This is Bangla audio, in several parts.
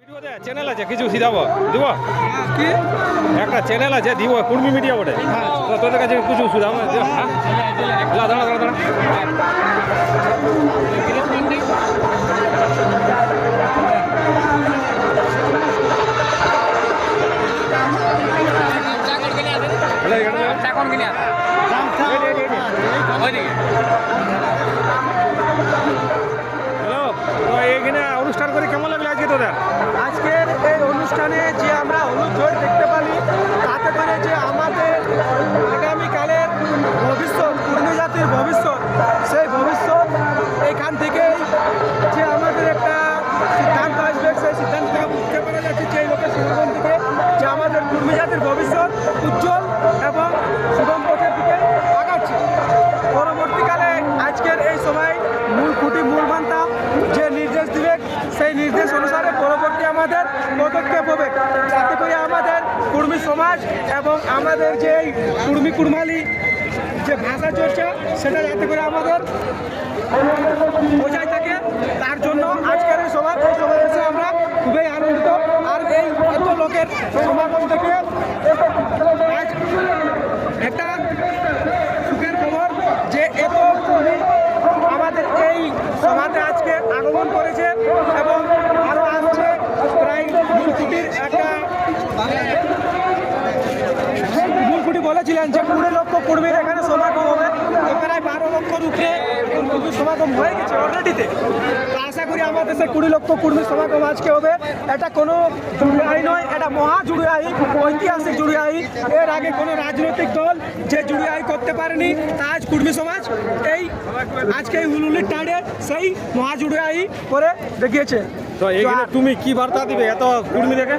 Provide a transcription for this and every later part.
ভিডিওতে চ্যানেল আছে কিছু শিখাবো দিব? কি? একটা চ্যানেল আছে দিব কুর্মি মিডিয়া বটে। তো তোদের কাছে কিছু সুদাম হ্যাঁ? দাঁড়া দাঁড়া দাঁড়া। আমাদের পদক্ষেপ হবে। যাতে করে আমাদের কুর্মী সমাজ এবং আমাদের যে কুর্মী কুর্মালি যে ভাষা চর্চা, সেটা যাতে করে আমাদের বোঝায় থাকে, তার জন্য আজকের সভা এই সভায় এসে আমরা খুবই আনন্দিত আর এই এত লোকের সমাগম থেকে আজ একটা সুখের খবর যে এত কর্মী আমাদের এই সভাতে আজকে আগমন করেছে এবং আরও আসছে প্রায় মূল কুটির একটা মূলকুটি বলেছিলেন যে কুড়ি লক্ষ কর্মীর এখানে সমাগম হবে। তো প্রায় বারো লক্ষর উপরে কর্মীর সমাগম হয়ে গেছে অলরেডিতে আশা করি আমাদের সেই কুড়ি লক্ষ কর্মীর সমাগম আজকে হবে। এটা কোনো জুড়িয়াই নয়, এটা মহা জুড়িয়াই, ঐতিহাসিক জুড়িয়াই। এর আগে কোনো রাজনৈতিক দল যে জুড়িয়াই করতে পারেনি, তা আজ কুর্মী সমাজ এই আজকে এই হুলুলির টাড়ে সেই মহা জুড়িয়াই করে দেখিয়েছে। তো তুমি কি বার্তা দিবে এত কুর্মি দেখে?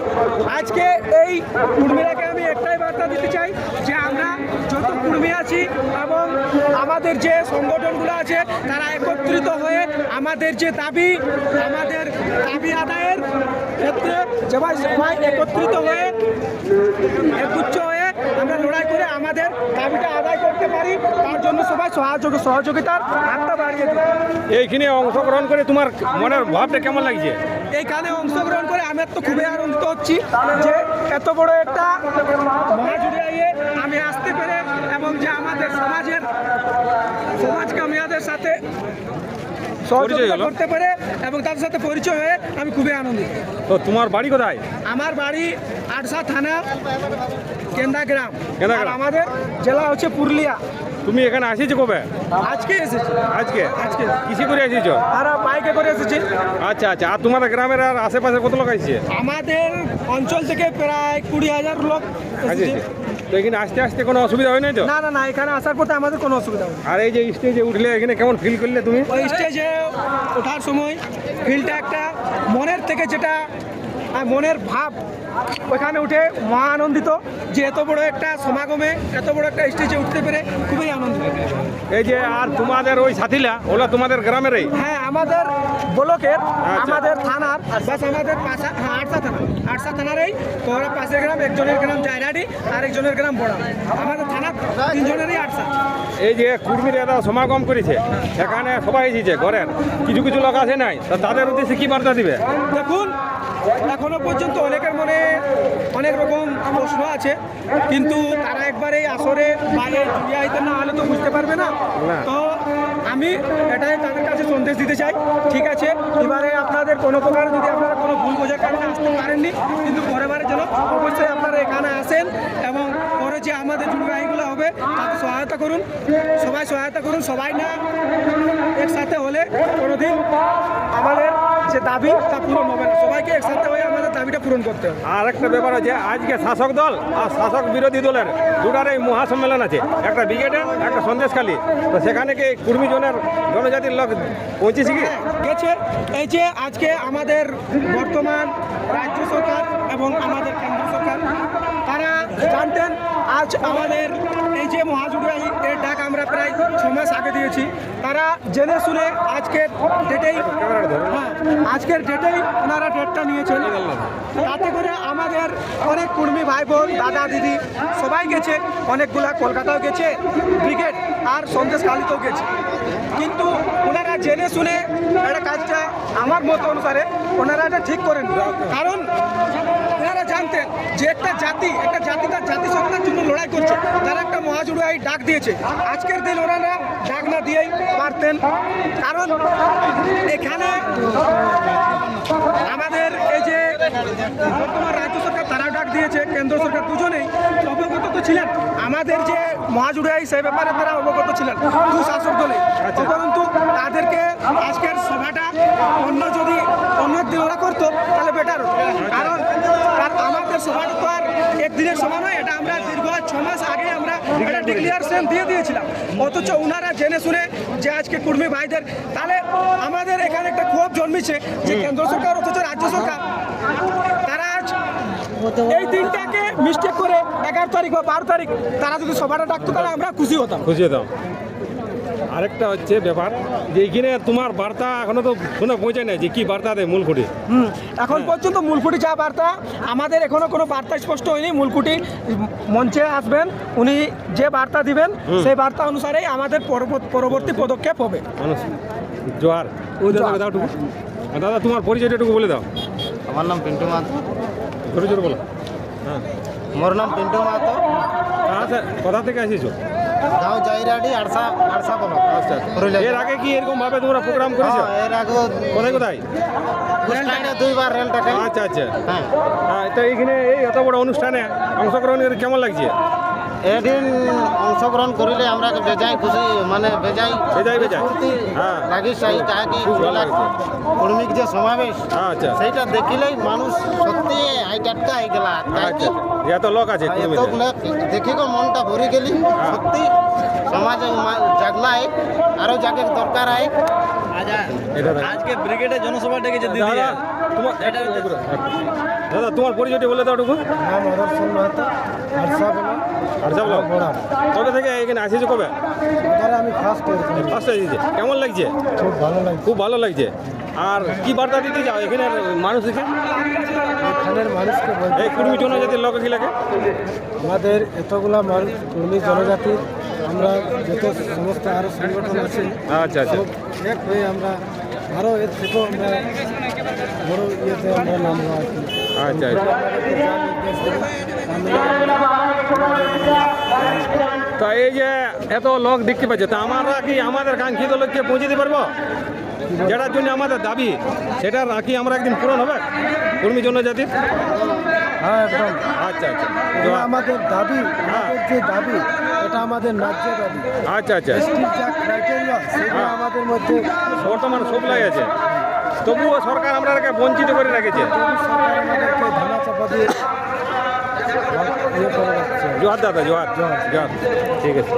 আজকে এই কুর্মীরাকে আমি একটাই বার্তা দিতে চাই যে আমরা যত কুর্মী আছি এবং আমাদের যে সংগঠনগুলো আছে, তারা একত্রিত হয়ে আমাদের যে দাবি, আমাদের দাবি আদায়ের ক্ষেত্রে সবাই সবাই একত্রিত হয়ে, একগুচ্ছ হয়ে আমরা লড়াই করে আমাদের দাবিটা আদায় পারি তার জন্য সবাই সহযোগ সহযোগিতার হাতটা বাড়িয়ে দেবে এইখানে অংশগ্রহণ করে তোমার মনের ভাবটা কেমন লাগছে? এইখানে অংশগ্রহণ করে আমি তো খুবই আনন্দিত হচ্ছি যে এত বড় একটা মহাজুড়িয়ে আমি আসতে পেরে এবং যে আমাদের সমাজের সমাজকে আমি সাথে সহযোগিতা করতে পারে এবং তাদের সাথে পরিচয় হয়ে আমি খুবই আনন্দিত। তো তোমার বাড়ি কোথায়? আমার বাড়ি আটসা থানা কেন্দা গ্রাম। আর আমাদের জেলা হচ্ছে পুরুলিয়া। তুমি এখানে আসিছো কবে? আজকে এসেছি। আজকে? আজকে। কিসে করে আসিছো আর বাইকে করে এসেছি। আচ্ছা আচ্ছা। আর তোমাদের গ্রামের আর আশেপাশে কত লোক আসছে? আমাদের অঞ্চল থেকে প্রায় কুড়ি হাজার লোক এসেছে। তো এখানে আসতে আসতে কোনো অসুবিধা হয় নাই তো? না না না এখানে আসার পথে আমাদের কোনো অসুবিধা হয় আর এই যে স্টেজে উঠলে এখানে কেমন ফিল করলে তুমি? ওই স্টেজে ওঠার সময় ফিলটা একটা মনের থেকে যেটা মনের ভাব ওখানে উঠে মহা আনন্দিত যে এত বড় একটা সমাগমে এত বড় একটা স্টেজে উঠতে পেরে খুবই আনন্দিত। এই যে আর তোমাদের ওই সাথীলা ওরা তোমাদের গ্রামেরই? হ্যাঁ আমাদের ব্লকের আচ্ছা। আমাদের থানার বাস আমাদের পাশা হ্যাঁ আটসা থানা। আটসা থানারই তো ওরা পাশের গ্রাম একজনের গ্রাম জায়রাডি আর একজনের গ্রাম বড়া। আমাদের থানার তিনজনেরই আটসা এই যে কুর্মীর এরা সমাগম করেছে এখানে সবাই এসেছে ঘরের। কিছু কিছু লোক আছে নাই তো তাদের উদ্দেশ্যে কি বার্তা দিবে? দেখুন এখনও পর্যন্ত অনেকের মনে অনেক রকম প্রশ্ন আছে কিন্তু তারা একবার এই আসরে বাইরে জুড়িয়াইতে না হলে তো বুঝতে পারবে না। তো আমি এটাই তাদের কাছে সন্দেশ দিতে চাই। ঠিক আছে এবারে আপনাদের কোনো প্রকার যদি আপনারা কোনো ভুল বোঝার কারণে আসতে পারেননি কিন্তু পরেবারের জন্য অবশ্যই আপনারা এখানে আসেন এবং পরে যে আমাদের জুড়িয়াইগুলো হবে তাতে সহায়তা করুন। সবাই সহায়তা করুন সবাই না একসাথে হলে কোনোদিন আমাদের যে দাবি তা পূরণ হবে না। সবাইকে একসাথে হয়ে আমাদের দাবিটা পূরণ করতে হবে। আর একটা ব্যাপার আছে আজকে শাসক দল আর শাসক বিরোধী দলের দুটার এই মহাসম্মেলন আছে। একটা ব্রিগেডের একটা সন্দেশখালী। তো সেখানে কি কুর্মী জনের জনজাতির লোক পৌঁছেছে কি? গেছে। এই যে আজকে আমাদের বর্তমান রাজ্য সরকার এবং আমাদের কেন্দ্র সরকার তারা জানতেন আজ আমাদের যে মহাজুড়াই এর ডাক আমরা প্রায় ছ মাস আগে দিয়েছি, তারা জেনে শুনে আজকের ডেটেই হ্যাঁ আজকের ডেটেই ওনারা ডেটটা নিয়েছেন। তাতে করে আমাদের অনেক কর্মী ভাই বোন দাদা, দিদি সবাই গেছে, অনেকগুলা কলকাতাও গেছে, ব্রিগেড আর সন্দেশ কালিতেও গেছে। কিন্তু ওনারা জেনে শুনে একটা কাজটা আমার মত অনুসারে ওনারা এটা ঠিক করেন কারণ ওনারা জানতেন যে একটা জাতি একটা জাতি তার জাতিসত্তার জন্য লড়াই করছে। তারা একটা মহাজুড়াই ডাক দিয়েছে। আজকের দিন ওনারা ডাক না দিয়েই পারতেন কারণ এখানে আমাদের এই যে বর্তমান রাজ্য সরকার তারা ডাক দিয়েছে কেন্দ্র সরকার দুজনেই অবগত তো ছিলেন। আমাদের যে মহাজুড়াই সেই ব্যাপারে তারা অবগত ছিলেন। দু শাসক দলে উপরন্তু তাদেরকে আজকের সভাটা অন্য যদি অন্য দিন ওরা করতো তাহলে বেটার হতো। কারণ আমাদের সভাটা তো আর একদিনের সভা নয় এটা আমরা দীর্ঘ ছ মাস আগে আমরা একটা ডিক্লিয়ারেশন দিয়ে দিয়েছিলাম। অথচ ওনারা জেনে শুনে যে আজকে কুর্মী ভাইদের তাহলে আমাদের এখানে একটা ক্ষোভ জন্মেছে যে কেন্দ্র সরকার অথচ রাজ্য সরকার তারা আজ এই দিনটাকে মিস্টেক করে এগারো তারিখ বা বারো তারিখ তারা যদি সভাটা ডাকতো তাহলে আমরা খুশি হতাম। খুশি দাও আরেকটা হচ্ছে ব্যাপার যে এইখানে তোমার বার্তা এখনও তো কোনো পৌঁছে নাই যে কি বার্তা দেয় মূলকুটি। হুম এখন পর্যন্ত মূলকুটি যা বার্তা আমাদের এখনও কোনো বার্তা স্পষ্ট হয়নি। মূলকুটি মঞ্চে আসবেন উনি যে বার্তা দিবেন সেই বার্তা অনুসারেই আমাদের পরবর্তী- পরবর্তী পদক্ষেপ হবে। মানুষ জোয়ার। ওই দাদা দাও দাদা তোমার পরিচয়টা একটু বলে দাও। আমার নাম পিন্টু মাহাতো। ছোটো ছোটো বলো। হ্যাঁ। মোর নাম পিন্টু মাহাতো। কোথা থেকে এসেছ? গাঁও জাইরাডি আড়সা আড়সা বলো। আচ্ছা পুরুলিয়া এর আগে কি এরকম ভাবে তোমরা প্রোগ্রাম করেছ? হ্যাঁ, এর আগে কোথায় কোথায়? স্ট্যান্ডে দুইবার রেল টাকা আচ্ছা আচ্ছা। হ্যাঁ। হ্যাঁ তো এইখানে এই এত বড় অনুষ্ঠানে অংশগ্রহণ করে কেমন লাগছে? এদিন অংশগ্রহণ করিলে আমরা বেজাই খুশি মানে বেজাই বেজাই। ফুর্তি হ্যাঁ। লাগি চাই লাগছে। কর্মিক যে সমাবেশ আচ্ছা সেইটা দেখিলেই মানুষ সত্যি আইটাটকা হয়ে গেল আচ্ছা এত লোক আছে। এতগুলো দেখি গো মনটা ভরে গেলি সত্যি সমাজে মা- জাগলাই আরও যাকে দরকার হয় দেখো। আজকে ব্রিগেডে জনসভা ডেকেছে দিদি দাদা তোমার দাদা তোমার পরিচয়টা বলে দাও টুকু নাম অদর্শন মাহাতো আরসা বলো। আর কবে থেকে এখানে আসেছো কবে? আমি ফার্স্ট ফার্স্ট এসেছে। কেমন লাগছে? খুব ভালো লাগছে। খুব ভালো লাগছে। আর কি বার্তা দিতে যাও এখানে মানুষ এসে? এখানের মানুষকে এই কুর্মী জনজাতির লোক গিলাকে আমাদের এতগুলা মানুষ কর্মী জনজাতির আমরা যত সমস্ত আরও সংগঠন আছে আচ্ছা আচ্ছা। এক হয়ে আমরা আরও এর থেকেও আমরা বড় ইয়েতে আমরা আর আচ্ছা আচ্ছা। আমাদেরকে তো এই যে এত লোক দেখতে পাচ্ছে তা আমরা কি আমাদের কাঙ্ক্ষিত লক্ষ্যে পৌঁছে দিতে পারব? যেটার জন্য আমাদের দাবি সেটা নাকি আমরা একদিন পূরণ হবে? কর্মী জনজাতির হ্যাঁ একদম। আচ্ছা আচ্ছা। আমাদের দাবি আমাদের যে দাবি এটা আমাদের ন্যায্য দাবি। আচ্ছা আচ্ছা। হ্যাঁ। আমাদের মধ্যে বর্তমান সপ্লাই আছে। তবুও সরকার আমরা বঞ্চিত করে রেখেছে। সরকার আমাদেরকে চাপা দিয়ে ইয়ে করে রাখছে। জোহার দাদা জোহার জোহার ঠিক আছে।